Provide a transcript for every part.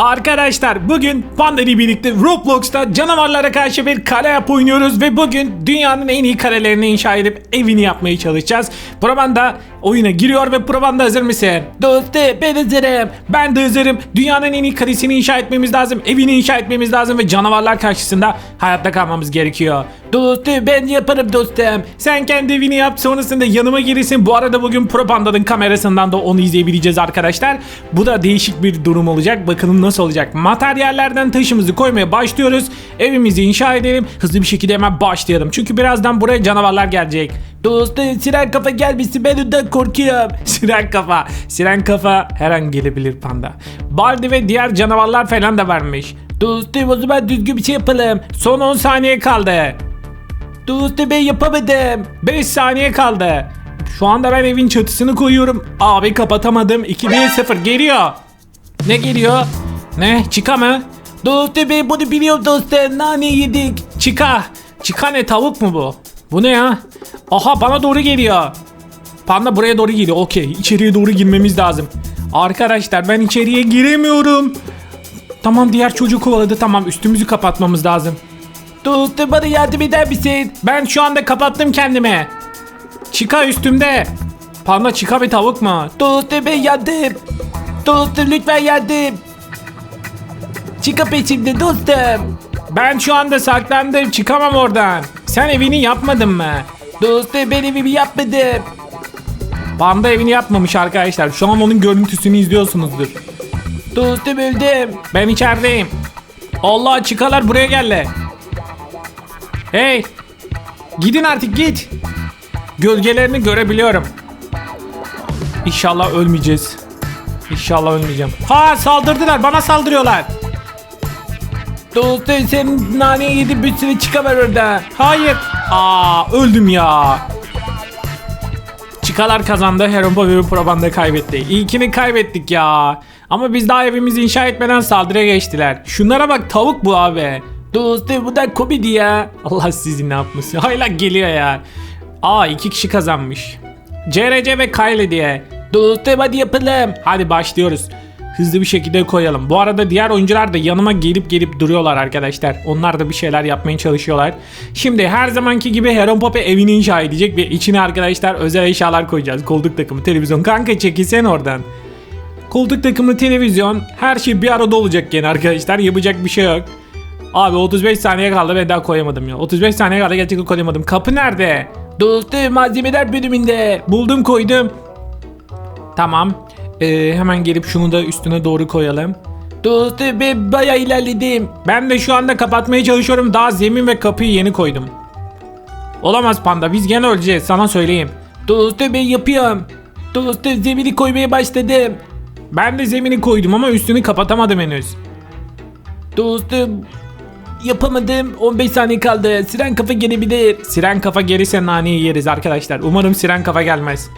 Arkadaşlar bugün Panda ile birlikte Roblox'ta canavarlara karşı bir kale yap oynuyoruz ve bugün dünyanın en iyi kalelerini inşa edip evini yapmaya çalışacağız. Probanda oyuna giriyor ve Probanda hazır mısın? Dostum ben hazırım. Ben de hazırım. Dünyanın en iyi kalesini inşa etmemiz lazım. Evini inşa etmemiz lazım ve canavarlar karşısında hayatta kalmamız gerekiyor. Dostum ben yaparım dostum. Sen kendi evini yap sonrasında yanıma gelirsin. Bu arada bugün Propanda'nın kamerasından da onu izleyebileceğiz arkadaşlar. Bu da değişik bir durum olacak. Bakalım nasıl olacak. Materyallerden taşımızı koymaya başlıyoruz. Evimizi inşa edelim. Hızlı bir şekilde hemen başlayalım. Çünkü birazdan buraya canavarlar gelecek. Dostum siren kafa gelmişsin ben ondan korkuyorum. siren kafa. Siren kafa her an gelebilir panda. Baldi ve diğer canavarlar falan da varmış. Dostum o zaman düzgün bir şey yapalım. Son 10 saniye kaldı. Dostum ben yapamadım. 5 saniye kaldı. Şu anda ben evin çatısını koyuyorum. Abi kapatamadım. 2-1-0 geliyor. Ne geliyor? Ne? Çika mı? Dostum ben bunu biliyorum dostum. Nane yedik. Çika. Çika ne tavuk mu bu? Bu ne ya? Aha bana doğru geliyor. Panda buraya doğru geliyor. Okey. içeriye doğru girmemiz lazım. Arkadaşlar ben içeriye giremiyorum. Tamam diğer çocuğu kovaladı. Tamam üstümüzü kapatmamız lazım. Dostum bana yardım eder misin? Ben şu anda kapattım kendime. Çıka üstümde. Panda çıka bir tavuk mu? Dostum ben yandım. Dostum lütfen yardım. Çıka peşimde dostum. Ben şu anda saklandım çıkamam oradan. Sen evini yapmadın mı? Dostum ben evimi yapmadım. Panda evini yapmamış arkadaşlar. Şu an onun görüntüsünü izliyorsunuzdur. Dostum öldüm. Ben içerideyim. Allah çıkalar buraya geldi. Hey! Gidin artık git. Gölgelerini görebiliyorum. İnşallah ölmeyeceğiz. İnşallah ölmeyeceğim. Ha saldırdılar bana saldırıyorlar. Dostum sen nane yedi bir sürü çıkamar orada. Hayır. Aa öldüm ya. Çıkalar kazandı. Herompa ve Probanda kaybetti. İlkini kaybettik ya. Ama biz daha evimizi inşa etmeden saldırıya geçtiler. Şunlara bak tavuk bu abi. Dostum bu da komedi ya. Allah sizi ne yapmasın. Hala geliyor ya. Aa iki kişi kazanmış. CRC ve Kylie diye. Dostum hadi yapalım. Hadi başlıyoruz. Hızlı bir şekilde koyalım. Bu arada diğer oyuncular da yanıma gelip gelip duruyorlar arkadaşlar. Onlar da bir şeyler yapmaya çalışıyorlar. Şimdi her zamanki gibi Heron Pope evini inşa edecek ve içine arkadaşlar özel eşyalar koyacağız. Koltuk takımı, televizyon. Kanka çekilsen oradan. Koltuk takımı, televizyon. Her şey bir arada olacak gene arkadaşlar. Yapacak bir şey yok. Abi 35 saniye kaldı ben daha koyamadım ya. 35 saniye kaldı gerçekten koyamadım. Kapı nerede? Dostum malzemeler bölümünde. Buldum koydum. Tamam. Ee, hemen gelip şunu da üstüne doğru koyalım. Dostum ben bayağı ilerledim. Ben de şu anda kapatmaya çalışıyorum. Daha zemin ve kapıyı yeni koydum. Olamaz panda biz gene öleceğiz sana söyleyeyim. Dostum ben yapıyorum. Dostum zemini koymaya başladım. Ben de zemini koydum ama üstünü kapatamadım henüz. Dostum yapamadım. 15 saniye kaldı. Siren kafa gelebilir. Siren kafa gelirse naneyi yeriz arkadaşlar. Umarım siren kafa gelmez.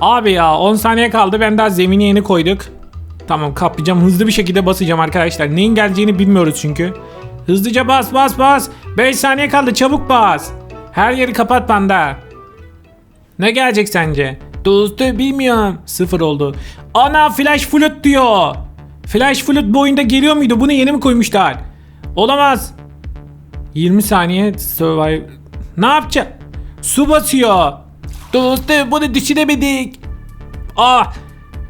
Abi ya 10 saniye kaldı. Ben daha zemini yeni koyduk. Tamam kaplayacağım. Hızlı bir şekilde basacağım arkadaşlar. Neyin geleceğini bilmiyoruz çünkü. Hızlıca bas bas bas. 5 saniye kaldı. Çabuk bas. Her yeri kapat panda. Ne gelecek sence? Dostum bilmiyorum. Sıfır oldu. Ana flash flood diyor. Flash flood bu oyunda geliyor muydu? Bunu yeni mi koymuşlar? Olamaz. 20 saniye survive. Ne yapacağım? Su basıyor. Dostum bunu düşünemedik. Ah.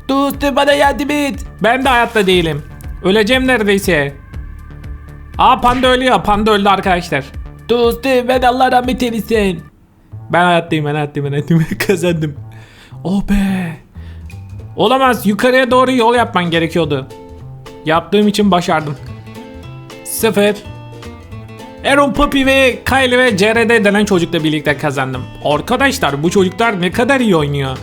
Dostum bana yardım et. Ben de hayatta değilim. Öleceğim neredeyse. Aa panda ölüyor. Panda öldü arkadaşlar. Dostum ben Allah rahmet eylesin. Ben hayattayım ben hayattayım ben hayattayım. Kazandım. Oh be. Olamaz yukarıya doğru yol yapman gerekiyordu. Yaptığım için başardım. Sıfır. Aaron Poppy ve Kyle ve CRD denen çocukla birlikte kazandım. Arkadaşlar bu çocuklar ne kadar iyi oynuyor.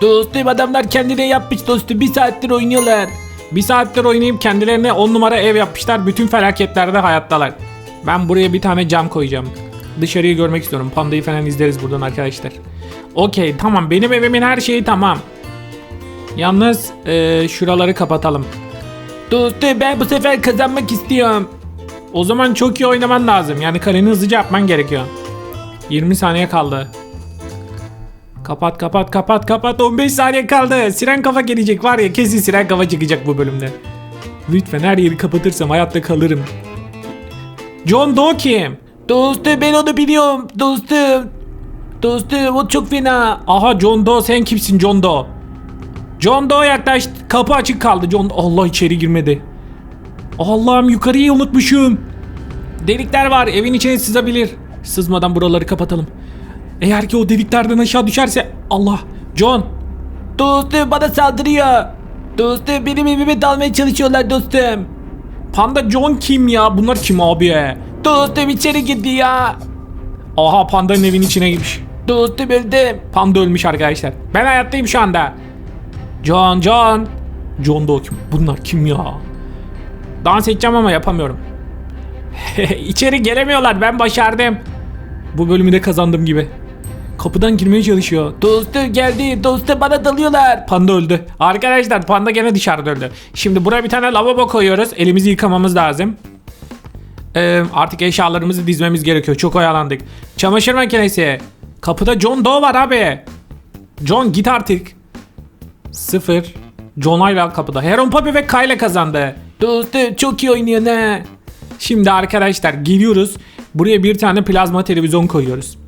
Dostum adamlar kendine yapmış dostum bir saattir oynuyorlar. Bir saattir oynayıp kendilerine 10 numara ev yapmışlar. Bütün felaketlerde hayattalar. Ben buraya bir tane cam koyacağım. Dışarıyı görmek istiyorum. Pandayı falan izleriz buradan arkadaşlar. Okey tamam benim evimin her şeyi tamam. Yalnız eee, şuraları kapatalım. Dostum ben bu sefer kazanmak istiyorum. O zaman çok iyi oynaman lazım. Yani kaleni hızlıca yapman gerekiyor. 20 saniye kaldı. Kapat kapat kapat kapat 15 saniye kaldı. Siren kafa gelecek var ya kesin siren kafa çıkacak bu bölümde. Lütfen her yeri kapatırsam hayatta kalırım. John Doe kim? Dostum ben onu biliyorum dostum. Dostum o çok fena. Aha John Doe sen kimsin John Doe? John Doe yaklaştı. Kapı açık kaldı. John Allah içeri girmedi. Allah'ım yukarıyı unutmuşum. Delikler var. Evin içine sızabilir. Sızmadan buraları kapatalım. Eğer ki o deliklerden aşağı düşerse Allah. John. Dostum bana saldırıyor. Dostum benim evime dalmaya çalışıyorlar dostum. Panda John kim ya? Bunlar kim abi? Dostum içeri girdi ya. Aha pandanın evin içine girmiş. Dostum öldüm. Panda ölmüş arkadaşlar. Ben hayattayım şu anda. John John. John Doe kim? Bunlar kim ya? Dans edeceğim ama yapamıyorum. İçeri gelemiyorlar. Ben başardım. Bu bölümü de kazandım gibi. Kapıdan girmeye çalışıyor. Dostum geldi. Dostum bana dalıyorlar. Panda öldü. Arkadaşlar panda gene dışarıda öldü. Şimdi buraya bir tane lavabo koyuyoruz. Elimizi yıkamamız lazım. Ee, artık eşyalarımızı dizmemiz gerekiyor. Çok oyalandık. Çamaşır makinesi. Kapıda John Doe var abi. John git artık. Sıfır. John hala kapıda. Heron Papi ve Kyle kazandı. Dostum çok iyi oynuyorsun ha. Şimdi arkadaşlar geliyoruz. Buraya bir tane plazma televizyon koyuyoruz.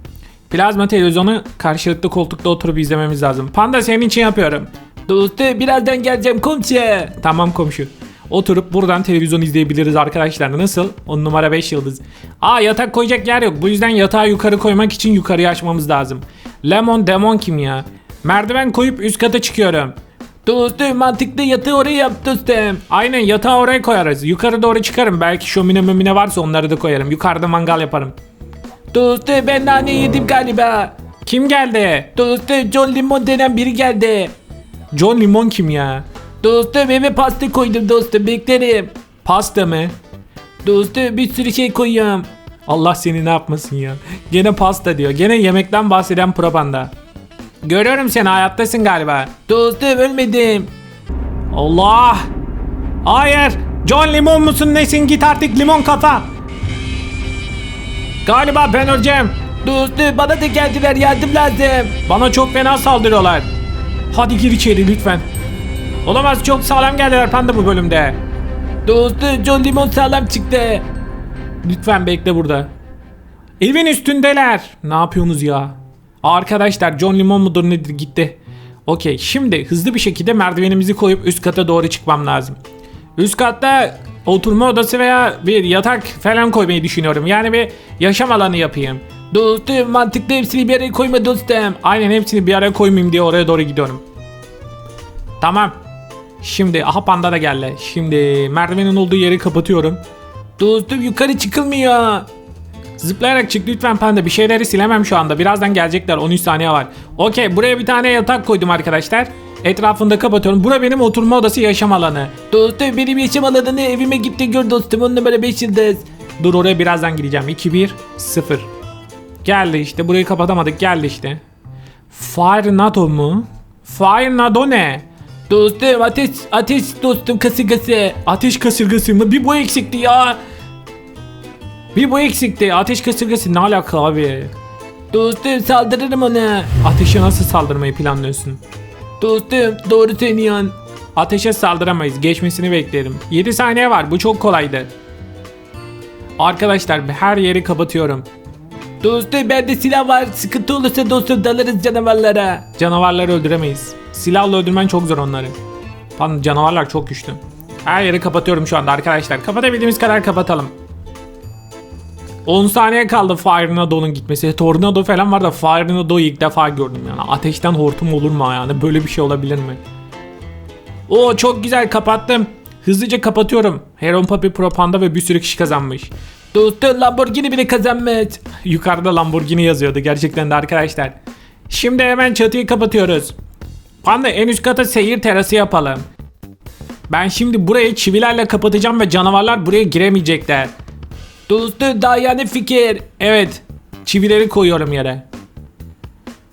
Plazma televizyonu karşılıklı koltukta oturup izlememiz lazım. Panda senin için yapıyorum. Dostum birazdan geleceğim komşu. Tamam komşu. Oturup buradan televizyon izleyebiliriz arkadaşlar. Nasıl? 10 numara 5 yıldız. Aa yatak koyacak yer yok. Bu yüzden yatağı yukarı koymak için yukarıya açmamız lazım. Lemon demon kim ya? Merdiven koyup üst kata çıkıyorum. Dostum mantıklı yatağı oraya yap dostum. Aynen yatağı oraya koyarız. Yukarı doğru çıkarım. Belki şömine mömine varsa onları da koyarım. Yukarıda mangal yaparım. Dostum ben nane yedim galiba. Kim geldi? Dostum John Limon denen biri geldi. John Limon kim ya? Dostum eve pasta koydum dostum beklerim. Pasta mı? Dostum bir sürü şey koyuyorum. Allah seni ne yapmasın ya. Gene pasta diyor. Gene yemekten bahseden propaganda. Görüyorum seni hayattasın galiba. Dostum ölmedim. Allah! Hayır! John limon musun nesin git artık limon kafa! Galiba ben öleceğim. Dostum bana da geldiler yardım lazım. Bana çok fena saldırıyorlar. Hadi gir içeri lütfen. Olamaz çok sağlam geldiler panda bu bölümde. Dostum John Limon sağlam çıktı. Lütfen bekle burada. Evin üstündeler. Ne yapıyorsunuz ya? Arkadaşlar John Limon mudur nedir gitti. Okey şimdi hızlı bir şekilde merdivenimizi koyup üst kata doğru çıkmam lazım. Üst katta oturma odası veya bir yatak falan koymayı düşünüyorum. Yani bir yaşam alanı yapayım. Dostum mantıklı hepsini bir araya koyma dostum. Aynen hepsini bir araya koymayayım diye oraya doğru gidiyorum. Tamam. Şimdi aha panda da geldi. Şimdi merdivenin olduğu yeri kapatıyorum. Dostum yukarı çıkılmıyor. Zıplayarak çık lütfen panda. Bir şeyleri silemem şu anda. Birazdan gelecekler. 13 saniye var. Okey buraya bir tane yatak koydum arkadaşlar. Etrafında kapatıyorum. Bura benim oturma odası yaşam alanı. Dostum benim yaşam alanını evime gitti gör dostum on numara 5 yıldız. Dur oraya birazdan gireceğim. 2 1 0. Geldi işte. Burayı kapatamadık. Geldi işte. Fire Nado mu? Fire Nado ne? Dostum ateş ateş dostum kasırgası. Ateş kasırgası mı? Bir bu eksikti ya. Bir bu eksikti. Ateş kasırgası ne alaka abi? Dostum saldırırım ona. Ateşe nasıl saldırmayı planlıyorsun? Dostum doğru söylüyorsun. Ateşe saldıramayız. Geçmesini beklerim. 7 saniye var. Bu çok kolaydı. Arkadaşlar her yeri kapatıyorum. Dostum bende silah var. Sıkıntı olursa dostum dalarız canavarlara. Canavarları öldüremeyiz. Silahla öldürmen çok zor onları. Lan canavarlar çok güçlü. Her yeri kapatıyorum şu anda arkadaşlar. Kapatabildiğimiz kadar kapatalım. 10 saniye kaldı Firenado'nun gitmesi. Tornado falan var da Firenado'yu ilk defa gördüm yani. Ateşten hortum olur mu yani? Böyle bir şey olabilir mi? Oo çok güzel kapattım. Hızlıca kapatıyorum. Heron Papi Propanda ve bir sürü kişi kazanmış. Dostum Lamborghini bile kazanmış. Yukarıda Lamborghini yazıyordu gerçekten de arkadaşlar. Şimdi hemen çatıyı kapatıyoruz. Panda en üst kata seyir terası yapalım. Ben şimdi burayı çivilerle kapatacağım ve canavarlar buraya giremeyecekler. Dostum daha yani fikir. Evet, çivileri koyuyorum yere.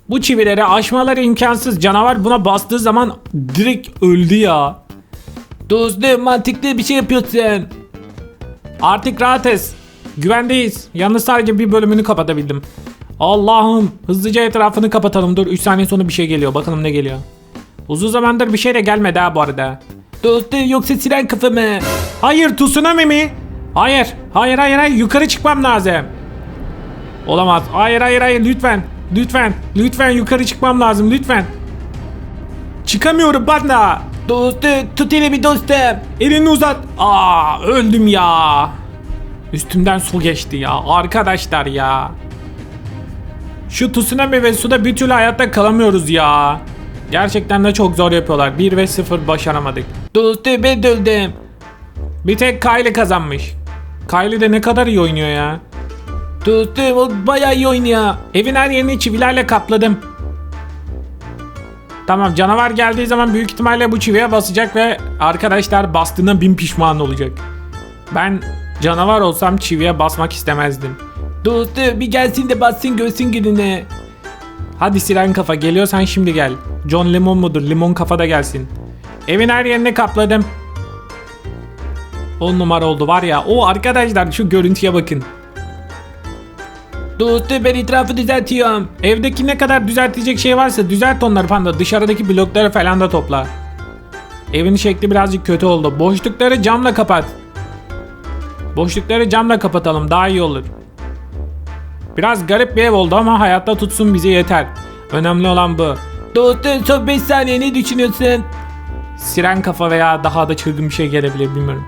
Bu çivileri aşmaları imkansız. Canavar buna bastığı zaman direkt öldü ya. Dostum mantıklı bir şey yapıyorsun. Artık rahatız. Güvendeyiz. Yalnız sadece bir bölümünü kapatabildim. Allah'ım hızlıca etrafını kapatalım. Dur 3 saniye sonra bir şey geliyor. Bakalım ne geliyor. Uzun zamandır bir şey de gelmedi ha bu arada. Dostum yoksa siren kafa mı? Hayır tsunami mi? Hayır. Hayır hayır hayır yukarı çıkmam lazım. Olamaz. Hayır hayır hayır lütfen. Lütfen. Lütfen yukarı çıkmam lazım lütfen. Çıkamıyorum panda. Dostum tut elimi dostum. Elini uzat. Aa öldüm ya. Üstümden su geçti ya. Arkadaşlar ya. Şu tsunami ve suda bir türlü hayatta kalamıyoruz ya. Gerçekten de çok zor yapıyorlar. 1 ve 0 başaramadık. Dostum ben öldüm. Bir tek Kylie kazanmış. Kylie de ne kadar iyi oynuyor ya. Dostum o bayağı iyi oynuyor. Evin her yerini çivilerle kapladım. Tamam canavar geldiği zaman büyük ihtimalle bu çiviye basacak ve arkadaşlar bastığına bin pişman olacak. Ben canavar olsam çiviye basmak istemezdim. Dostum bir gelsin de bassın görsün gününü. Hadi siren kafa geliyorsan şimdi gel. John Lemon mudur? Limon kafa da gelsin. Evin her yerini kapladım. 10 numara oldu var ya. O arkadaşlar şu görüntüye bakın. Dostum ben etrafı düzeltiyorum. Evdeki ne kadar düzeltecek şey varsa düzelt onları panda. Dışarıdaki blokları falan da topla. Evin şekli birazcık kötü oldu. Boşlukları camla kapat. Boşlukları camla kapatalım daha iyi olur. Biraz garip bir ev oldu ama hayatta tutsun bize yeter. Önemli olan bu. Dostum son 5 saniye ne düşünüyorsun? Siren kafa veya daha da çılgın bir şey gelebilir bilmiyorum.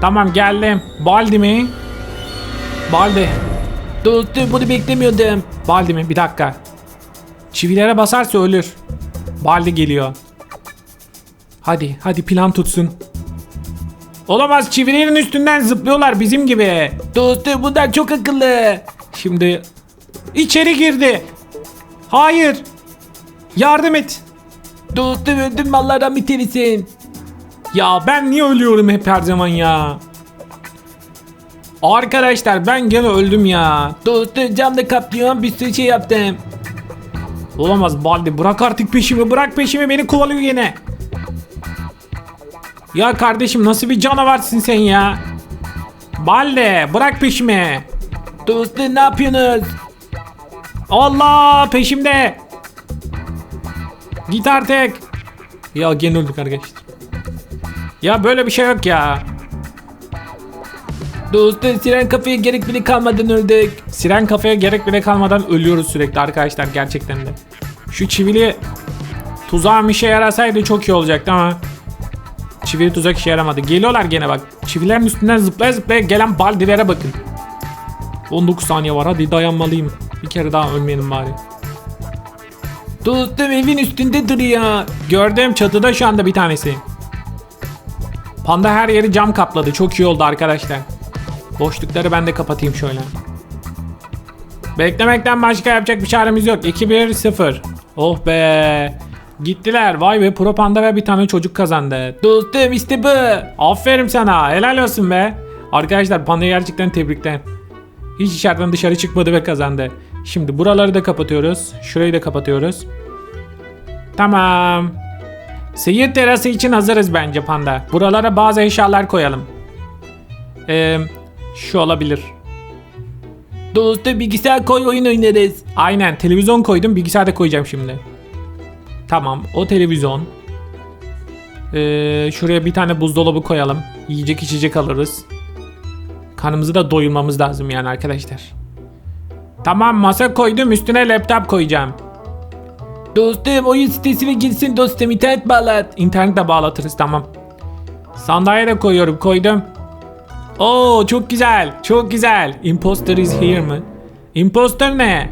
Tamam geldim. Baldi mi? Baldi. Dostum bunu beklemiyordum. Baldi mi? Bir dakika. Çivilere basarsa ölür. Baldi geliyor. Hadi, hadi plan tutsun. Olamaz çivilerin üstünden zıplıyorlar bizim gibi. Dostum bunlar çok akıllı. Şimdi içeri girdi. Hayır. Yardım et. Dostum öldüm Allah rahmet eylesin. Ya ben niye ölüyorum hep her zaman ya? Arkadaşlar ben gene öldüm ya. Dostum camda kaplıyorum bir sürü şey yaptım. Olamaz Baldi bırak artık peşimi bırak peşimi beni kovalıyor yine. Ya kardeşim nasıl bir canavarsın sen ya? Baldi bırak peşimi. Dostum ne yapıyorsunuz? Allah peşimde. Git artık. Ya gene öldük arkadaşlar. Ya böyle bir şey yok ya. Dostum siren kafaya gerek bile kalmadan öldük. Siren kafaya gerek bile kalmadan ölüyoruz sürekli arkadaşlar gerçekten de. Şu çivili tuzağım işe yarasaydı çok iyi olacaktı ama çivili tuzak işe yaramadı. Geliyorlar gene bak. Çivilerin üstünden zıplaya zıplaya gelen baldilere bakın. 19 saniye var hadi dayanmalıyım. Bir kere daha ölmeyelim bari. Dostum evin üstünde duruyor. Gördüğüm çatıda şu anda bir tanesi. Panda her yeri cam kapladı. Çok iyi oldu arkadaşlar. Boşlukları ben de kapatayım şöyle. Beklemekten başka yapacak bir çaremiz yok. 2-1-0. Oh be. Gittiler. Vay be Pro Panda ve bir tane çocuk kazandı. Dostum işte bu. Aferin sana. Helal olsun be. Arkadaşlar Panda'yı gerçekten tebrikler. Hiç içeriden dışarı çıkmadı ve kazandı. Şimdi buraları da kapatıyoruz. Şurayı da kapatıyoruz. Tamam. Seyir terası için hazırız bence Panda. Buralara bazı eşyalar koyalım. Ee, şu olabilir. Dostum bilgisayar koy oyun oynarız. Aynen televizyon koydum bilgisayarda koyacağım şimdi. Tamam o televizyon. Ee, şuraya bir tane buzdolabı koyalım. Yiyecek içecek alırız. Kanımızı da doyurmamız lazım yani arkadaşlar. Tamam masa koydum üstüne laptop koyacağım. Dostum oyun sitesine girsin dostum internet bağlat. İnternet de bağlatırız tamam. Sandalye de koyuyorum koydum. Oo çok güzel çok güzel. Imposter is here mı? Imposter ne?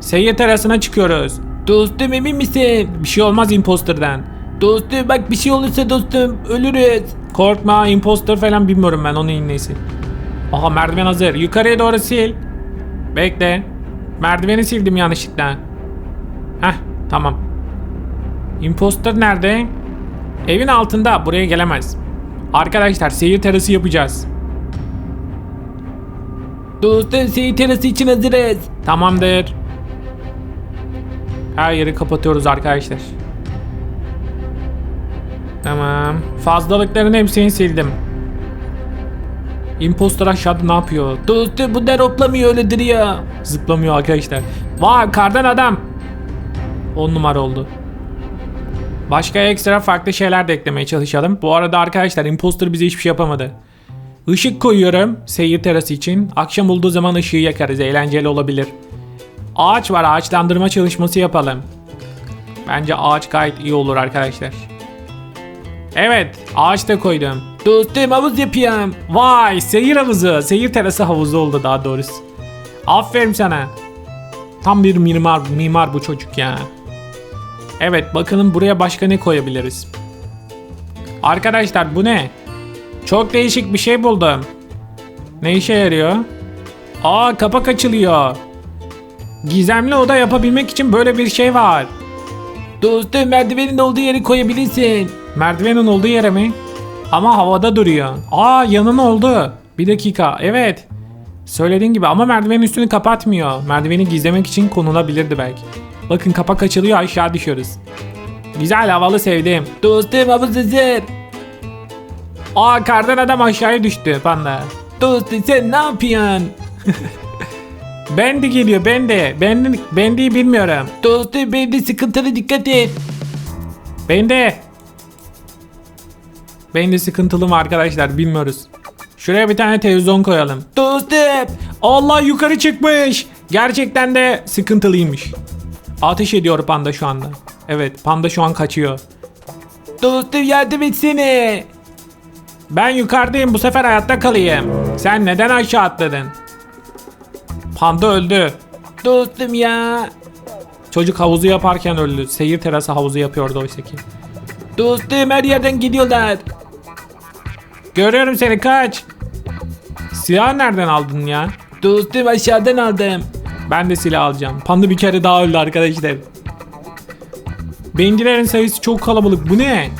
Seyir terasına çıkıyoruz. Dostum emin misin? Bir şey olmaz imposterden. Dostum bak bir şey olursa dostum ölürüz. Korkma imposter falan bilmiyorum ben onun neyse. Aha merdiven hazır. Yukarıya doğru sil. Bekle. Merdiveni sildim yanlışlıkla. Heh tamam. Imposter nerede? Evin altında buraya gelemez. Arkadaşlar seyir terası yapacağız. Dostum seyir terası için hazırız. Tamamdır. Her yeri kapatıyoruz arkadaşlar. Tamam. Fazlalıkların hepsini sildim. Imposter aşağıda ne yapıyor? Dostum bunlar hoplamıyor öyle duruyor. Zıplamıyor arkadaşlar. Vay kardan adam. 10 numara oldu. Başka ekstra farklı şeyler de eklemeye çalışalım. Bu arada arkadaşlar imposter bize hiçbir şey yapamadı. Işık koyuyorum seyir terası için. Akşam olduğu zaman ışığı yakarız. Eğlenceli olabilir. Ağaç var. Ağaçlandırma çalışması yapalım. Bence ağaç gayet iyi olur arkadaşlar. Evet. Ağaç da koydum. Dostum havuz yapıyorum. Vay seyir havuzu. Seyir terası havuzu oldu daha doğrusu. Aferin sana. Tam bir mimar, mimar bu çocuk ya. Evet bakalım buraya başka ne koyabiliriz. Arkadaşlar bu ne? Çok değişik bir şey buldum. Ne işe yarıyor? Aa kapak açılıyor. Gizemli oda yapabilmek için böyle bir şey var. Dostum merdivenin olduğu yeri koyabilirsin. Merdivenin olduğu yere mi? Ama havada duruyor. Aa yanın oldu. Bir dakika. Evet. Söylediğin gibi ama merdivenin üstünü kapatmıyor. Merdiveni gizlemek için konulabilirdi belki. Bakın kapak açılıyor aşağı düşüyoruz. Güzel havalı sevdim. Dostum havuz hazır. Aa kardan adam aşağıya düştü panda. Dostum sen ne yapıyorsun? Bendi geliyor bendi. Bendi, bendiyi bilmiyorum. Dostum benim de sıkıntılı dikkat et. Bendi. Bendi sıkıntılı mı arkadaşlar bilmiyoruz. Şuraya bir tane televizyon koyalım. Dostum. Allah yukarı çıkmış. Gerçekten de sıkıntılıymış. Ateş ediyor panda şu anda. Evet panda şu an kaçıyor. Dostum yardım etsene. Ben yukarıdayım bu sefer hayatta kalayım. Sen neden aşağı atladın? Panda öldü. Dostum ya. Çocuk havuzu yaparken öldü. Seyir terası havuzu yapıyordu oysa ki. Dostum her yerden gidiyorlar. Görüyorum seni kaç. Silah nereden aldın ya? Dostum aşağıdan aldım. Ben de silah alacağım. Panda bir kere daha öldü arkadaşlar. Bencilerin sayısı çok kalabalık. Bu ne?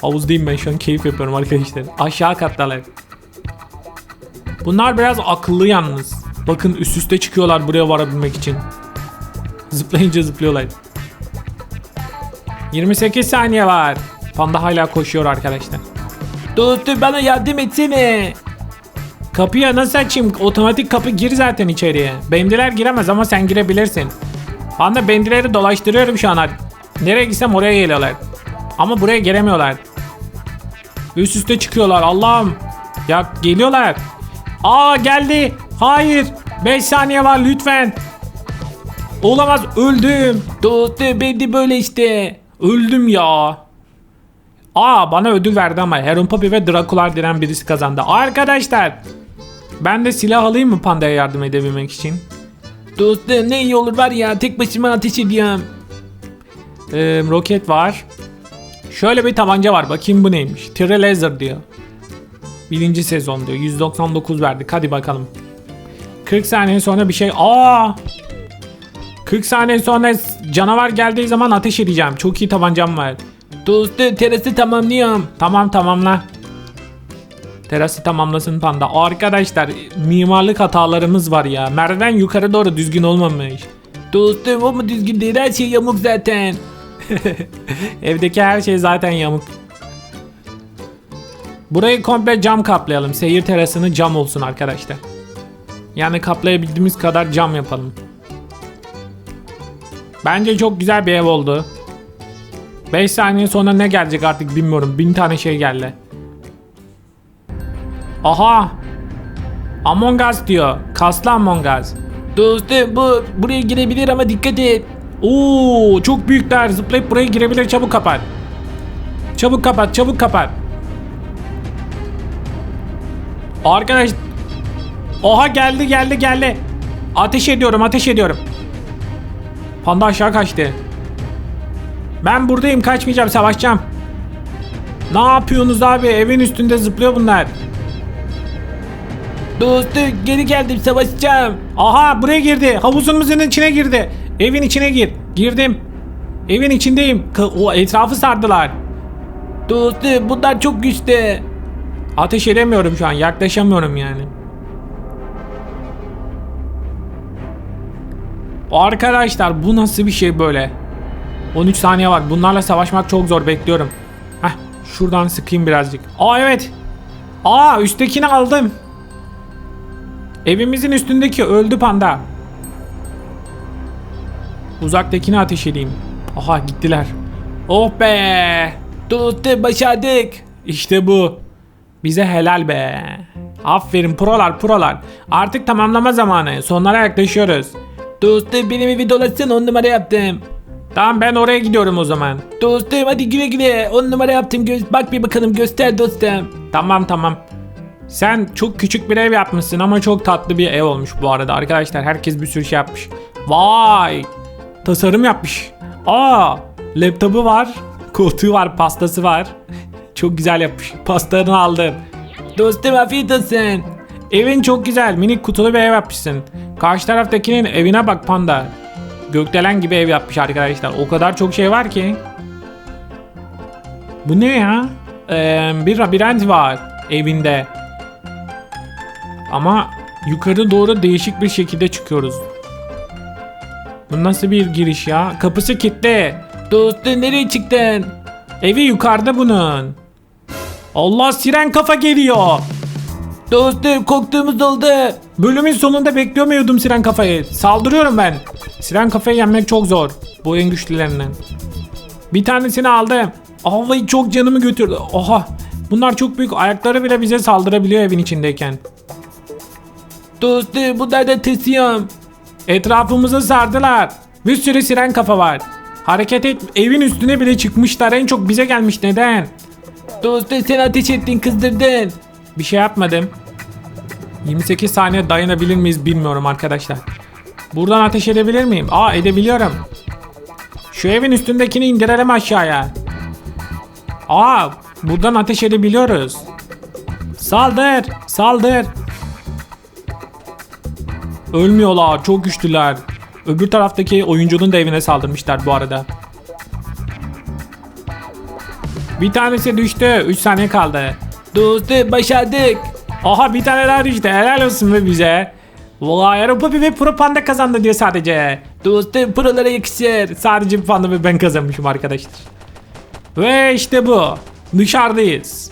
Havuzdayım ben şu an keyif yapıyorum arkadaşlar. Aşağı kattalar. Bunlar biraz akıllı yalnız. Bakın üst üste çıkıyorlar buraya varabilmek için. Zıplayınca zıplıyorlar. 28 saniye var. Panda hala koşuyor arkadaşlar. Dostum bana yardım etsene. Kapıya nasıl açayım? Otomatik kapı gir zaten içeriye. Bendiler giremez ama sen girebilirsin. Panda bendileri dolaştırıyorum şu an. Nereye gitsem oraya geliyorlar. Ama buraya gelemiyorlar. Üst üste çıkıyorlar Allah'ım. Ya geliyorlar. Aa geldi. Hayır. 5 saniye var lütfen. Olamaz öldüm. Dostum ben de böyle işte. Öldüm ya. Aa bana ödül verdi ama Heron Papi ve Drakular denen birisi kazandı. Arkadaşlar ben de silah alayım mı pandaya yardım edebilmek için? Dostum ne iyi olur var ya tek başıma ateş ediyorum. Ee, roket var. Şöyle bir tabanca var. Bakayım bu neymiş. Tire Laser diyor. Birinci sezon diyor. 199 verdik. Hadi bakalım. 40 saniye sonra bir şey. Aa! 40 saniye sonra canavar geldiği zaman ateş edeceğim. Çok iyi tabancam var. Dostum terası tamamlıyorum. Tamam tamamla. Terası tamamlasın panda. Arkadaşlar mimarlık hatalarımız var ya. Merdiven yukarı doğru düzgün olmamış. Dostum o mu düzgün değil her şey yamuk zaten. Evdeki her şey zaten yamuk. Burayı komple cam kaplayalım. Seyir terasını cam olsun arkadaşlar. Yani kaplayabildiğimiz kadar cam yapalım. Bence çok güzel bir ev oldu. 5 saniye sonra ne gelecek artık bilmiyorum. Bin tane şey geldi. Aha! Among Us diyor. Kaslı Among Us. Dostum bu buraya girebilir ama dikkat et. Oo, çok büyükler. Zıplayıp buraya girebilir. Çabuk kapat. Çabuk kapat, çabuk kapat. Arkadaş. Oha geldi, geldi, geldi. Ateş ediyorum, ateş ediyorum. Panda aşağı kaçtı. Ben buradayım, kaçmayacağım, savaşacağım. Ne yapıyorsunuz abi? Evin üstünde zıplıyor bunlar. Dostum geri geldim savaşacağım. Aha buraya girdi. Havuzumuzun içine girdi. Evin içine gir. Girdim. Evin içindeyim. O etrafı sardılar. Dostum bunlar çok güçlü. Ateş edemiyorum şu an. Yaklaşamıyorum yani. Arkadaşlar bu nasıl bir şey böyle? 13 saniye var. Bunlarla savaşmak çok zor. Bekliyorum. Heh, şuradan sıkayım birazcık. Aa evet. Aa üsttekini aldım. Evimizin üstündeki öldü panda. Uzaktakini ateş edeyim. Aha gittiler. Oh be. Dostum başardık. İşte bu. Bize helal be. Aferin prolar prolar. Artık tamamlama zamanı. Sonlara yaklaşıyoruz. Dostum benim evi dolaşsın on numara yaptım. Tamam ben oraya gidiyorum o zaman. Dostum hadi güle güle on numara yaptım göz bak bir bakalım göster dostum. Tamam tamam. Sen çok küçük bir ev yapmışsın ama çok tatlı bir ev olmuş bu arada arkadaşlar. Herkes bir sürü şey yapmış. Vay! Tasarım yapmış. Aa! Laptopu var. Koltuğu var, pastası var. Çok güzel yapmış. Pastalarını aldım. Dostum afiyet olsun. Evin çok güzel. Minik kutulu bir ev yapmışsın. Karşı taraftakinin evine bak panda. Gökdelen gibi ev yapmış arkadaşlar. O kadar çok şey var ki. Bu ne ya? Ee, bir labirent var evinde. Ama yukarı doğru değişik bir şekilde çıkıyoruz. Bu nasıl bir giriş ya? Kapısı kilitli. Dostum nereye çıktın? Evi yukarıda bunun. Allah siren kafa geliyor. Dostum korktuğumuz oldu. Bölümün sonunda bekliyor muydum Siren Kafayı? Saldırıyorum ben. Siren Kafayı yenmek çok zor. Bu en güçlülerinden. Bir tanesini aldım. Vallahi çok canımı götürdü. Oha. Bunlar çok büyük. Ayakları bile bize saldırabiliyor evin içindeyken. Dostum bunlardan tırsıyorum. Etrafımızı sardılar. Bir sürü siren kafa var. Hareket et. Evin üstüne bile çıkmışlar. En çok bize gelmiş. Neden? Dostum sen ateş ettin kızdırdın. Bir şey yapmadım. 28 saniye dayanabilir miyiz bilmiyorum arkadaşlar. Buradan ateş edebilir miyim? Aa edebiliyorum. Şu evin üstündekini indirelim aşağıya. Aa buradan ateş edebiliyoruz. Saldır! Saldır! Ölmüyorlar. Çok güçlüler. Öbür taraftaki oyuncunun da evine saldırmışlar bu arada. Bir tanesi düştü. 3 saniye kaldı. Dostum başardık. Aha bir tane daha düştü. Helal olsun be bize. Vay Avrupa ve Pro Panda kazandı diyor sadece. Dostum pırılara yakışır. Sadece panda ve ben kazanmışım arkadaşlar. Ve işte bu. Dışarıdayız.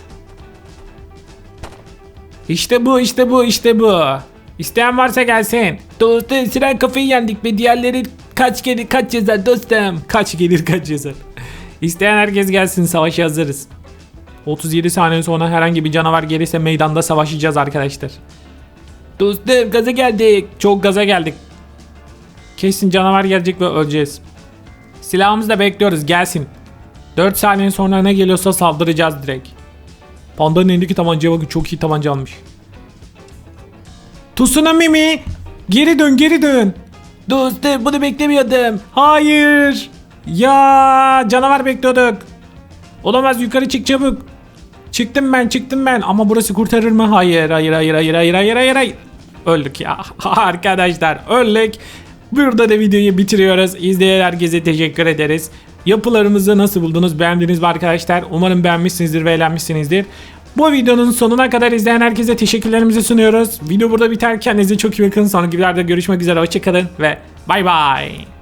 İşte bu, işte bu, işte bu. İsteyen varsa gelsin. Dostum siren kafayı yendik ve diğerleri kaç kere kaç yazar dostum. Kaç gelir kaç yazar. İsteyen herkes gelsin savaşa hazırız. 37 saniye sonra herhangi bir canavar gelirse meydanda savaşacağız arkadaşlar. Dostum gaza geldik. Çok gaza geldik. Kesin canavar gelecek ve öleceğiz. Silahımızı da bekliyoruz gelsin. 4 saniye sonra ne geliyorsa saldıracağız direkt. Panda'nın elindeki tabancaya bakın çok iyi tabanca almış. Tsunami mi? Geri dön geri dön. Dostum bunu beklemiyordum. Hayır. Ya canavar bekliyorduk. Olamaz yukarı çık çabuk. Çıktım ben çıktım ben ama burası kurtarır mı? Hayır hayır hayır hayır hayır hayır hayır hayır. Öldük ya arkadaşlar öldük. Burada da videoyu bitiriyoruz. İzleyen herkese teşekkür ederiz. Yapılarımızı nasıl buldunuz? Beğendiniz mi arkadaşlar? Umarım beğenmişsinizdir ve eğlenmişsinizdir. Bu videonun sonuna kadar izleyen herkese teşekkürlerimizi sunuyoruz. Video burada biter. Kendinize çok iyi bakın. Sonraki videolarda görüşmek üzere. Hoşçakalın ve bay bay.